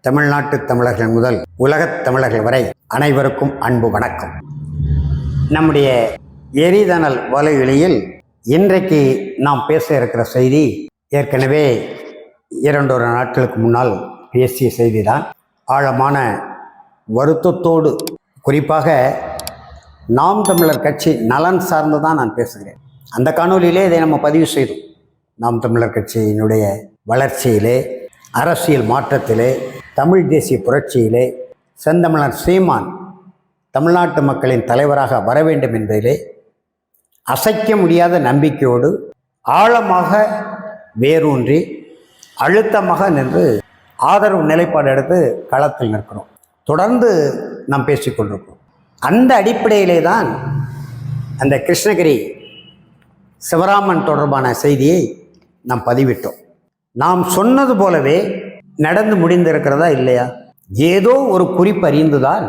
தமிழ்நாட்டு தமிழர்கள் முதல் உலகத் தமிழர்கள் வரை அனைவருக்கும் அன்பு வணக்கம். நம்முடைய எரிதனல் வலையொலியில் இன்றைக்கு நாம் பேச இருக்கிற செய்தி ஏற்கனவே இரண்டொரு நாட்களுக்கு முன்னால் பேசிய செய்திதான். ஆழமான வருத்தத்தோடு குறிப்பாக நாம் தமிழர் கட்சி நலன் சார்ந்து தான் நான் பேசுகிறேன். அந்த காணொலியிலே இதை நம்ம பதிவு செய்தோம். நாம் தமிழர் கட்சியினுடைய வளர்ச்சியிலே அரசியல் மாற்றத்திலே தமிழ் தேசிய புரட்சியிலே செந்தமிழர் சீமான் தமிழ்நாட்டு மக்களின் தலைவராக வர வேண்டும் என்பதிலே அசைக்க முடியாத நம்பிக்கையோடு ஆழமாக வேரூன்றி அழுத்தமாக நின்று ஆதரவு நிலைப்பாடு எடுத்து களத்தில் நிற்கிறோம். தொடர்ந்து நாம் பேசிக்கொண்டிருக்கிறோம் அந்த அடிப்படையிலே தான் அந்த கிருஷ்ணகிரி சிவராமன் தொடர்பான செய்தியை நாம் பதிவிட்டோம். நாம் சொன்னது போலவே நடந்து முடிந்திருக்கிறதா இல்லையா? ஏதோ ஒரு குறிப்பு அறிந்துதான்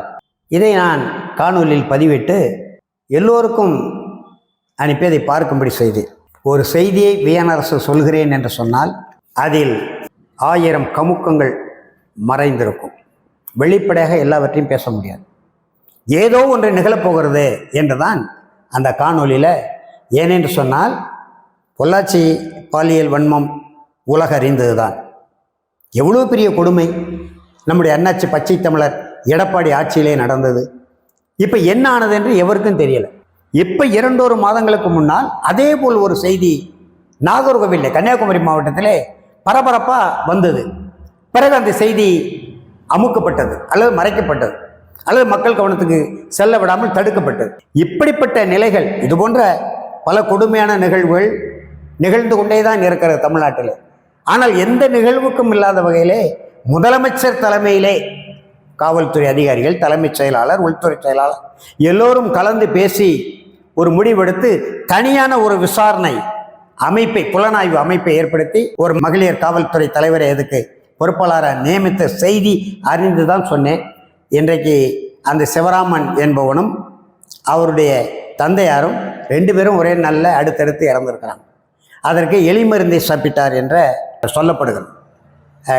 இதை நான் காணொலியில் பதிவிட்டு எல்லோருக்கும் அனுப்பி அதை பார்க்கும்படி செய்தேன். ஒரு செய்தியை வியனரசு சொல்கிறேன் என்று சொன்னால் அதில் ஆயிரம் கமுக்கங்கள் மறைந்திருக்கும். வெளிப்படையாக எல்லாவற்றையும் பேச முடியாது. ஏதோ ஒன்று நிகழப்போகிறது என்றுதான் அந்த காணொலியில் ஏனென்று சொன்னால் பொள்ளாச்சி பாலியல் வன்மம் உலக அறிந்தது தான் எவ்வளோ பெரிய கொடுமை? நம்முடைய அண்ணாச்சி பச்சை தமிழர் எடப்பாடி ஆட்சியிலே நடந்தது. இப்போ என்ன ஆனது என்று எவருக்கும் தெரியலை. இப்போ இரண்டொரு மாதங்களுக்கு முன்னால் அதே போல் ஒரு செய்தி நாகர்கோவிலில் கன்னியாகுமரி மாவட்டத்திலே பரபரப்பாக வந்தது. பிறகு அந்த செய்தி அமுக்கப்பட்டது அல்லது மறைக்கப்பட்டது அல்லது மக்கள் கவனத்துக்கு செல்ல விடாமல் தடுக்கப்பட்டது. இப்படிப்பட்ட நிலைகள் இது போன்ற பல கொடுமையான நிகழ்வுகள் நிகழ்ந்து கொண்டே தான் இருக்கிறது தமிழ்நாட்டில். ஆனால் எந்த நிகழ்வுக்கும் இல்லாத வகையிலே முதலமைச்சர் தலைமையிலே காவல்துறை அதிகாரிகள் தலைமைச் செயலாளர் உள்துறை செயலாளர் எல்லோரும் கலந்து பேசி ஒரு முடிவெடுத்து தனியான ஒரு விசாரணை அமைப்பை புலனாய்வு அமைப்பை ஏற்படுத்தி ஒரு மகளிர் காவல்துறை தலைவரை எதுக்கு பொறுப்பாளராக நியமித்த செய்தி அறிந்து தான் சொன்னேன். இன்றைக்கு அந்த சிவராமன் என்பவனும் அவருடைய தந்தையாரும் ரெண்டு பேரும் ஒரே நல்ல அடுத்தடுத்து இறந்துருக்கிறாங்க. அதற்கு எலிமருந்தை சாப்பிட்டார் என்ற சொல்லப்படுகிறது.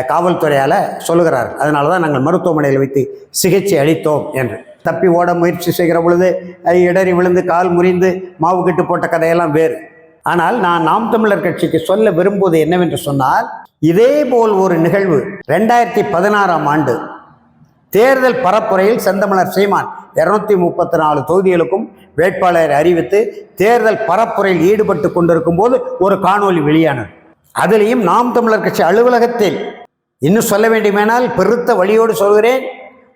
காவல்துறையால் சொல்லுகிறார்கள் அதனால தான் நாங்கள் மருத்துவமனையில் வைத்து சிகிச்சை அளித்தோம் என்று. தப்பி ஓட முயற்சி செய்கிற பொழுது இடறி விழுந்து கால் முறிந்து மாவு கட்டு போட்ட கதையெல்லாம் வேறு. ஆனால் நான் நாம் தமிழர் கட்சிக்கு சொல்ல விரும்புவது என்னவென்று சொன்னால் இதே போல் ஒரு நிகழ்வு ரெண்டாயிரத்தி பதினாறாம் ஆண்டு தேர்தல் பரப்புரையில் செந்தமிழர் சீமான் இருநூத்தி முப்பத்தி நாலு தொகுதிகளுக்கும் வேட்பாளரை அறிவித்து தேர்தல் பரப்புரையில் ஈடுபட்டு கொண்டிருக்கும் போது ஒரு காணொளி வெளியானது. அதிலையும் நாம் தமிழர் கட்சி அலுவலகத்தில் இன்னும் சொல்ல வேண்டுமானால் பெருத்த வழியோடு சொல்கிறேன்.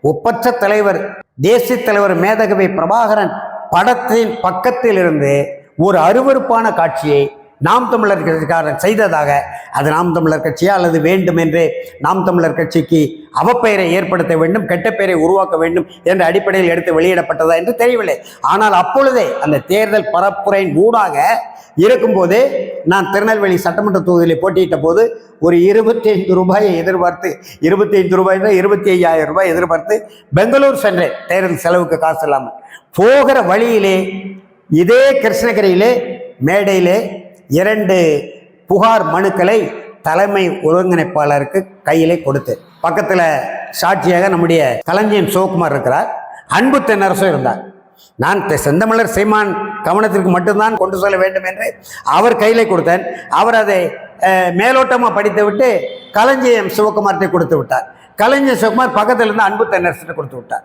ஒப்பற்ற தலைவர் தேசிய தலைவர் மேதகவி பிரபாகரன் படத்தின் பக்கத்தில் இருந்து ஒரு அருவருப்பான காட்சியை நாம் தமிழர் கட்சிக்காரன் செய்ததாக அது நாம் தமிழர் கட்சியா அல்லது வேண்டும் என்று நாம் தமிழர் கட்சிக்கு அவப்பெயரை ஏற்படுத்த வேண்டும் கெட்ட பெயரை உருவாக்க வேண்டும் என்ற அடிப்படையில் எடுத்து வெளியிடப்பட்டதா என்று தெரியவில்லை. ஆனால் அப்பொழுதே அந்த தேர்தல் பரப்புரையின் ஊடாக இருக்கும்போதே நான் திருநெல்வேலி சட்டமன்ற தொகுதியில் போட்டியிட்ட போது ஒரு இருபத்தி ஐந்து ரூபாயை எதிர்பார்த்து இருபத்தி ஐந்து ரூபாய் இருபத்தி ஐயாயிரம் ரூபாய் எதிர்பார்த்து பெங்களூர் சென்றேன் தேர்தல் செலவுக்கு காசு இல்லாமல். போகிற வழியிலே இதே கிருஷ்ணகிரியிலே மேடையிலே இரண்டு புகார் மனுக்களை தலைமை ஒருங்கிணைப்பாளருக்கு கையிலே கொடுத்து பக்கத்தில் சாட்சியாக நம்முடைய கலைஞன் சிவகுமார் இருக்கிறார். அன்பு தென்னரசும் இருந்தார். நான் தெ- செந்தமிழர் சீமான் கவனத்திற்கு மட்டும்தான் கொண்டு செல்ல வேண்டும் என்று அவர் கையிலே கொடுத்தேன். அவர் அதை மேலோட்டமாக படித்து விட்டு கலைஞம் சிவகுமார்கிட்ட கொடுத்து விட்டார். கலைஞர் சிவகுமார் பக்கத்தில் இருந்து அன்பு தென்னரசிட்ட கொடுத்து விட்டார்.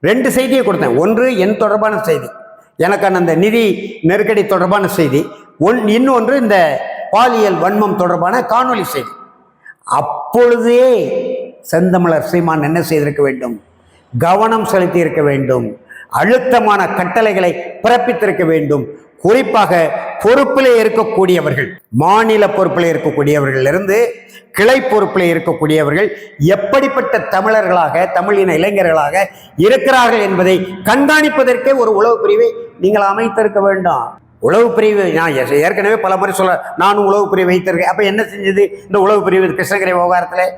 ரெண்டு செய்தியை கொடுத்தேன். ஒன்று என் தொடர்பான செய்தி. எனக்கான அந்த நிதி நெருக்கடி தொடர்பான செய்தி. ஒன் இன்னொன்று இந்த பாலியல் வன்மம் தொடர்பான காணொளி செய்தி. அப்பொழுதே செந்தமிழர் சீமான் என்ன செய்திருக்க வேண்டும்? கவனம் செலுத்தி இருக்க வேண்டும். அழுத்தமான கட்டளைகளை பிறப்பித்திருக்க வேண்டும். குறிப்பாக பொறுப்பிலே இருக்கக்கூடியவர்கள் மாநில பொறுப்பிலே இருக்கக்கூடியவர்கள் இருந்து கிளை பொறுப்பிலே இருக்கக்கூடியவர்கள் எப்படிப்பட்ட தமிழர்களாக தமிழின இளைஞர்களாக இருக்கிறார்கள் என்பதை கண்காணிப்பதற்கே ஒரு உளவு பிரிவை நீங்கள் அமைத்திருக்க வேண்டாம். உளவு பிரிவு நான் ஏற்கனவே பல முறை சொல்ல நானும் உளவு பிரிவு வைத்திருக்கேன். அப்போ என்ன செஞ்சது? இந்த உளவு பிரிவு கிருஷ்ணகிரி விவகாரத்தில்.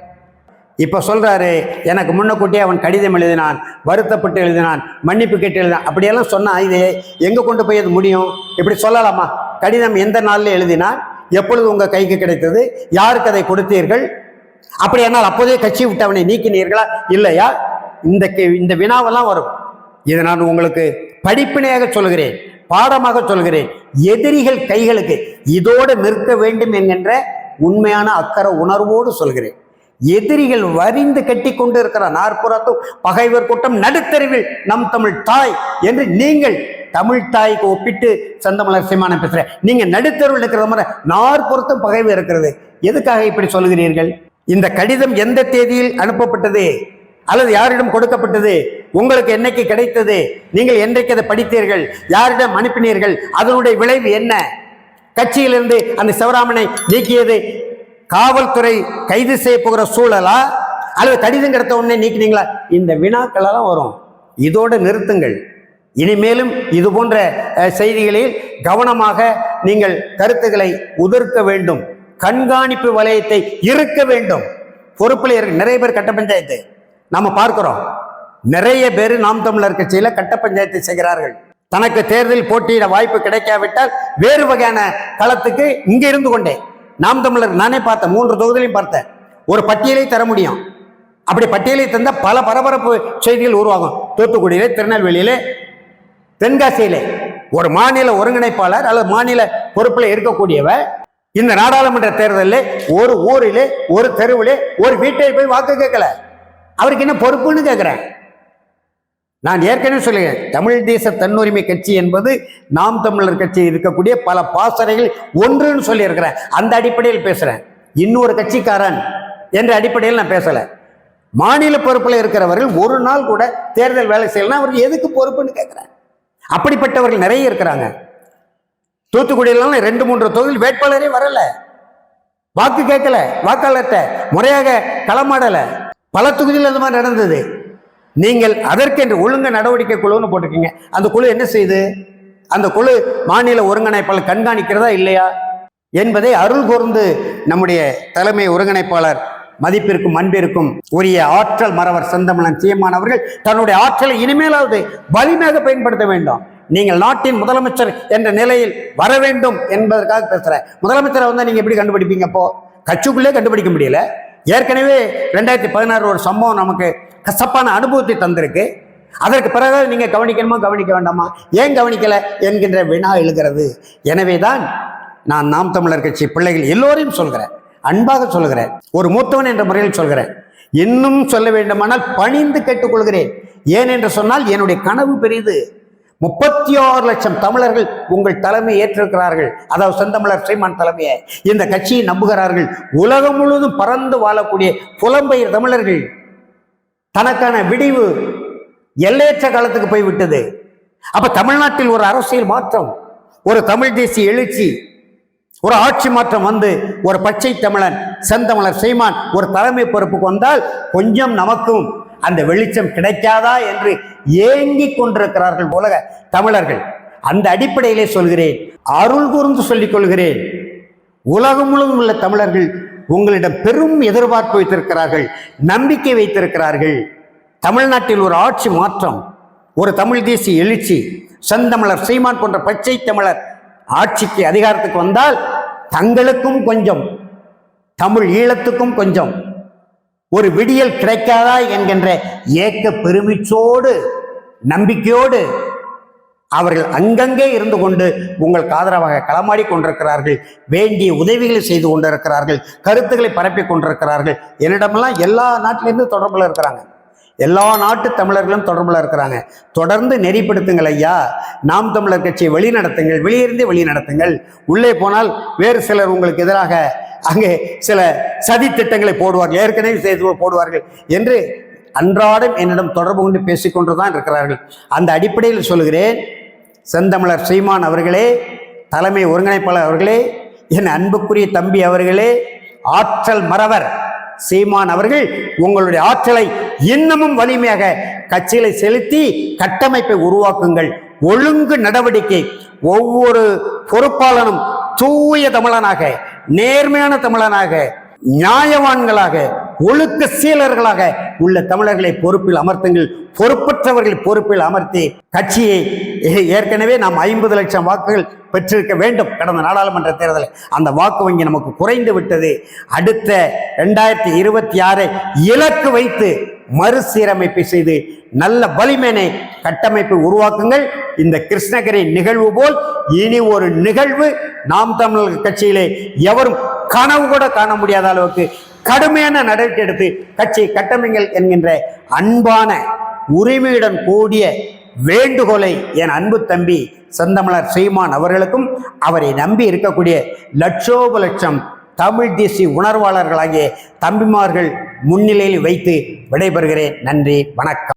இப்போ சொல்கிறாரு எனக்கு முன்னக்கூட்டியே அவன் கடிதம் எழுதினான் வருத்தப்பட்டு எழுதினான் மன்னிப்பு கேட்டு எழுதினான். அப்படியெல்லாம் சொன்னால் இது எங்கே கொண்டு போய் அது முடியும்? இப்படி சொல்லலாமா? கடிதம் எந்த நாளில் எழுதினான்? எப்பொழுது உங்கள் கைக்கு கிடைத்தது? யாருக்கு அதை கொடுத்தீர்கள்? அப்படி என்னால் அப்போதே கட்சி விட்டு அவனை நீக்கினீர்களா? இல்லையா? இந்த கே- இந்த வினாவெல்லாம் வரும். இதை நான் உங்களுக்கு படிப்பினையாக சொல்கிறேன். பாடமாக சொல்கிறேன். எதிரிகள் கைகளுக்கு இதோடு நிற்க வேண்டும் என்கின்ற உண்மையான அக்கறை உணர்வோடு சொல்கிறேன். எதிரிகள் வரிந்து கட்டி கொண்டு இருக்கிற நாற்புறத்தும் பகைவர் கூட்டம் நடுத்தருவில் நம் தமிழ் தாய் என்று நீங்கள் தமிழ் தாய்க்கு ஒப்பிட்டு சந்தமலர் சீமானம் பேசுறேன். நீங்க நடுத்தருவில் இருக்கிற மாதிரி நாற்புறத்தும் பகைவு இருக்கிறது. எதுக்காக இப்படி சொல்கிறீர்கள் இந்த கடிதம் எந்த தேதியில் அனுப்பப்பட்டது? அல்லது யாரிடம் கொடுக்கப்பட்டது உங்களுக்கு என்னைக்கு கிடைத்தது? நீங்கள் என்றைக்கு அதை படித்தீர்கள்? யாரிடம் அனுப்பினீர்கள்? அதனுடைய விளைவு என்ன? கட்சியிலிருந்து அந்த சிவராமனை நீக்கியது காவல்துறை கைது செய்ய போகிற சூழலா? அல்லது கடிதம் கிடைத்த உடனே நீக்கினீங்களா? இந்த வினாக்களெல்லாம் வரும். இதோடு நிறுத்துங்கள். இனிமேலும் இது போன்ற செய்திகளில் கவனமாக நீங்கள் கருத்துக்களை உதிர்க்க வேண்டும். கண்காணிப்பு வலயத்தை இருக்க வேண்டும். பொறுப்பில் நிறைய பேர் கட்ட பஞ்சாயத்து. நாம் பார்க்கிறோம். நிறைய பேர் நாம் தமிழர் கட்சியில் கட்ட பஞ்சாயத்து செய்கிறார்கள். தனக்கு தேர்தல் போட்டியிட வாய்ப்பு கிடைக்காவிட்டால் வேறு வகையான களத்துக்கு இங்கே இருந்து கொண்டே. நாம் தமிழர் நானே பார்த்தேன் மூன்று தொகுதியிலையும் பார்த்தேன் ஒரு பட்டியலை தர முடியும். அப்படி பட்டியலை தந்தால் பல பரபரப்பு செய்திகள் உருவாகும். தூத்துக்குடியிலே திருநெல்வேலியிலே தென்காசியிலே. ஒரு மாநில ஒருங்கிணைப்பாளர் அல்லது மாநில பொறுப்பில் இருக்கக்கூடியவர் இந்த நாடாளுமன்ற தேர்தலில் ஒரு ஊரிலே ஒரு தெருவிலே ஒரு வீட்டை போய் வாக்கு கேட்கல. அவருக்கு என்ன பொறுப்புன்னு கேட்குறேன் நான் ஏற்கனவே சொல்லுகிறேன் தமிழ் தேச தன்னுரிமை கட்சி என்பது நாம் தமிழர் கட்சி இருக்கக்கூடிய பல பாசறைகள் ஒன்றுன்னு சொல்லியிருக்கிறேன். அந்த அடிப்படையில் பேசுகிறேன் இன்னொரு கட்சிக்காரன் என்ற அடிப்படையில் நான் பேசலை. மாநில பொறுப்பில் இருக்கிறவர்கள் ஒரு நாள் கூட தேர்தல் வேலை செய்யலாம் அவருக்கு எதுக்கு பொறுப்புன்னு கேட்குறேன் அப்படிப்பட்டவர்கள் நிறைய இருக்கிறாங்க. தூத்துக்குடியிலாம் ரெண்டு மூன்று தொகுதியில் வேட்பாளரே வரலை. வாக்கு கேட்கல வாக்காளர்கிட்ட முறையாக களமாடலை. பல தொகுதியில் அந்த மாதிரி நடந்தது. நீங்கள் அதற்கென்று ஒழுங்கு நடவடிக்கை குழுன்னு போட்டிருக்கீங்க. அந்த குழு என்ன செய்யுது அந்த குழு மாநில ஒருங்கிணைப்பாளர் கண்காணிக்கிறதா இல்லையா? என்பதை அருள் கூர்ந்து நம்முடைய தலைமை ஒருங்கிணைப்பாளர் மதிப்பிற்கும் அன்பிற்கும் உரிய ஆற்றல் மறவர் செந்தமிழன் சீமான் அவர்கள் தன்னுடைய ஆற்றலை இனிமேலாவது வலிமையாக பயன்படுத்த வேண்டும். நீங்கள் நாட்டின் முதலமைச்சர் என்ற நிலையில் வர வேண்டும் என்பதற்காக பேசுகிறேன் முதலமைச்சரை வந்து நீங்கள் எப்படி கண்டுபிடிப்பீங்க அப்போ? கட்சிக்குள்ளே கண்டுபிடிக்க முடியல. ஏற்கனவே ரெண்டாயிரத்தி பதினாறு ஒரு சம்பவம் நமக்கு கசப்பான அனுபவத்தை தந்திருக்கு. அதற்கு பிறகு நீங்கள் கவனிக்கணுமா கவனிக்க வேண்டாமா? ஏன் கவனிக்கலை என்கின்ற வினா எழுகிறது. எனவே தான் நான் நாம் தமிழர் கட்சி பிள்ளைகள் எல்லோரையும் சொல்கிறேன் அன்பாக சொல்கிறேன் ஒரு மூத்தவன் என்ற முறையில் சொல்கிறேன். இன்னும் சொல்ல வேண்டுமானால் பணிந்து கேட்டுக்கொள்கிறேன். ஏன் என்று சொன்னால் என்னுடைய கனவு பெரிது. முப்பத்தி ஆறு லட்சம் தமிழர்கள் உங்கள் தலைமை ஏற்றிருக்கிறார்கள். அதாவது செந்தமிழர் சீமான் தலைமையை. இந்த கட்சியை நம்புகிறார்கள். உலகம் முழுவதும் பறந்து வாழக்கூடிய புலம்பெயர் தமிழர்கள். தனக்கான விடிவு எல்லையற்ற காலத்துக்கு போய்விட்டது. அப்ப தமிழ்நாட்டில் ஒரு அரசியல் மாற்றம் ஒரு தமிழ் தேசிய எழுச்சி ஒரு ஆட்சி மாற்றம் வந்து ஒரு பச்சை தமிழன் செந்தமிழர் சீமான் ஒரு தலைமை பொறுப்புக்கு வந்தால் கொஞ்சம் நமக்கும் அந்த வெளிச்சம் கிடைக்காதா என்று ஏங்கிக் கொண்டிருக்கிறார்கள் உலக தமிழர்கள். அந்த அடிப்படையிலே சொல்கிறேன். அருள் கூர்ந்து சொல்லிக் கொள்கிறேன். உலகம் முழுவதும் உள்ள தமிழர்கள் உங்களிடம் பெரும் எதிர்பார்ப்பு வைத்திருக்கிறார்கள் நம்பிக்கை வைத்திருக்கிறார்கள். தமிழ்நாட்டில் ஒரு ஆட்சி மாற்றம் ஒரு தமிழ் தேசிய எழுச்சி செந்தமிழர் சீமான் போன்ற பச்சை தமிழர் ஆட்சிக்கு அதிகாரத்துக்கு வந்தால் தங்களுக்கும் கொஞ்சம் தமிழ் ஈழத்துக்கும் கொஞ்சம். ஒரு விடியல் கிடைக்காதா என்கின்ற ஏக்க பெருமிச்சோடு நம்பிக்கையோடு அவர்கள் அங்கங்கே இருந்து கொண்டு உங்களுக்கு ஆதரவாக களமாடி கொண்டிருக்கிறார்கள் வேண்டிய உதவிகளை செய்து கொண்டிருக்கிறார்கள் கருத்துக்களை பரப்பி கொண்டிருக்கிறார்கள். என்னிடமெல்லாம் எல்லா நாட்டிலேருந்து தொடர்பில் இருக்கிறாங்க. எல்லா நாட்டு தமிழர்களும் தொடர்பில் இருக்கிறாங்க. தொடர்ந்து நெறிப்படுத்துங்கள் ஐயா. நாம் தமிழர் கட்சியை வெளிநடத்துங்கள் வெளியிருந்து வெளிநடத்துங்கள். உள்ளே போனால் வேறு சிலர் உங்களுக்கு எதிராக அங்கே சில சதி திட்டங்களை போடுவார்கள் ஏற்கனவே செய்து போடுவார்கள் என்று அன்றாடம் என்னிடம் தொடர்பு கொண்டு பேசிக்கொண்டுதான் இருக்கிறார்கள். அந்த அடிப்படையில் சொல்கிறேன் செந்தமிழர் சீமான் அவர்களே தலைமை ஒருங்கிணைப்பாளர் அவர்களே என் அன்புக்குரிய தம்பி அவர்களே ஆற்றல் மறவர் சீமான் அவர்கள் உங்களுடைய ஆற்றலை இன்னமும் வலிமையாக கட்சிகளை செலுத்தி கட்டமைப்பை உருவாக்குங்கள். ஒழுங்கு நடவடிக்கை ஒவ்வொரு பொறுப்பாளனும் தூய தமிழனாக நேர்மையான தமிழனாக நியாயவான்களாக ஒழுக்க சீலர்களாக உள்ள தமிழர்களை பொறுப்பில் அமர்த்துங்கள். பொறுப்பற்றவர்களை பொறுப்பில் அமர்த்தி கட்சியை ஏற்கனவே நாம் ஐம்பது லட்சம் வாக்குகள் பெற்றிருக்க வேண்டும். கடந்த நாடாளுமன்ற தேர்தலில் அந்த வாக்கு வங்கி நமக்கு குறைந்து விட்டது. அடுத்த ரெண்டாயிரத்தி இருபத்தி ஆறை இலக்கு வைத்து மறுசீரமைப்பு செய்து நல்ல வலிமையினை கட்டமைப்பை உருவாக்குங்கள். இந்த கிருஷ்ணகிரி நிகழ்வு போல் இனி ஒரு நிகழ்வு நாம் தமிழர் கட்சியிலே எவரும் கனவு கூட காண முடியாத அளவுக்கு கடுமையான நடவடிக்கை எடுத்து கட்சியை கட்டமைங்கள் என்கின்ற அன்பான உரிமையுடன் கூடிய வேண்டுகோளை என் அன்பு தம்பி செந்தமலர் சீமான் அவர்களுக்கும் அவரை நம்பி இருக்கக்கூடிய லட்சோப லட்சம் தமிழ் தேசிய உணர்வாளர்களாகிய தம்பிமார்கள் முன்னிலையில் வைத்து விடைபெறுகிறேன். நன்றி வணக்கம்.